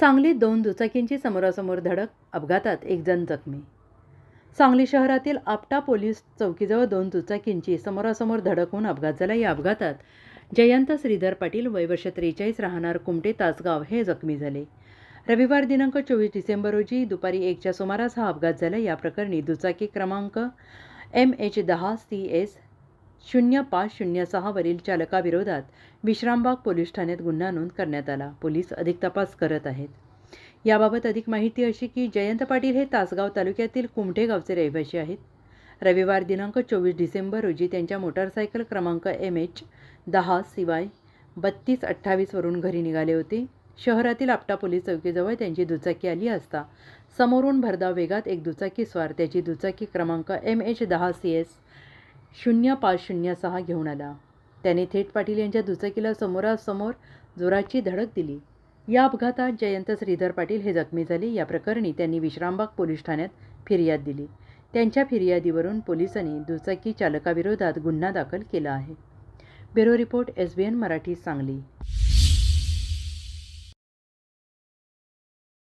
सांगलीत दोन दुचाकींची समोरासमोर धडक अपघातात एक जण जखमी. सांगली शहरातील आपटा पोलीस चौकीजवळ दोन दुचाकींची समोरासमोर धडक होऊन अपघात झाला. या अपघातात जयंत श्रीधर पाटील वयवर्ष त्रेचाळीस राहणार कुमटे तासगाव हे जखमी झाले. रविवार दिनांक चोवीस डिसेंबर रोजी दुपारी एकच्या सुमारास हा अपघात झाला. या प्रकरणी दुचाकी क्रमांक एम एच दहा सी एस शून्य पाच शून्य सहावरील चालकाविरोधात विश्रामबाग पोलीस ठाण्यात गुन्हा नोंद करण्यात आला. पोलीस अधिक तपास करत आहेत. याबाबत अधिक माहिती अशी की जयंत पाटील हे तासगाव तालुक्यातील कुमठे गावचे रहिवासी आहेत. रविवार दिनांक चोवीस डिसेंबर रोजी त्यांच्या मोटारसायकल क्रमांक एम एच दहा शिवाय बत्तीस अठ्ठावीसवरून घरी निघाले होते. शहरातील आपटा पोलीस चौकीजवळ त्यांची दुचाकी आली असता समोरून भरधाव वेगात एक दुचाकी स्वार त्याची दुचाकी क्रमांक एम एच दहा सी एस शून्य पाच शून्य सहा घेऊन आला. त्याने थेट पाटील यांच्या दुचाकीला समोरासमोर जोराची धडक दिली. या अपघातात जयंत श्रीधर पाटील हे जखमी झाले. या प्रकरणी त्यांनी विश्रामबाग पोलीस ठाण्यात फिर्याद दिली. त्यांच्या फिर्यादीवरून पोलिसांनी दुचाकी चालकाविरोधात गुन्हा दाखल केला आहे. Bureau report S B N Marathi Sangli.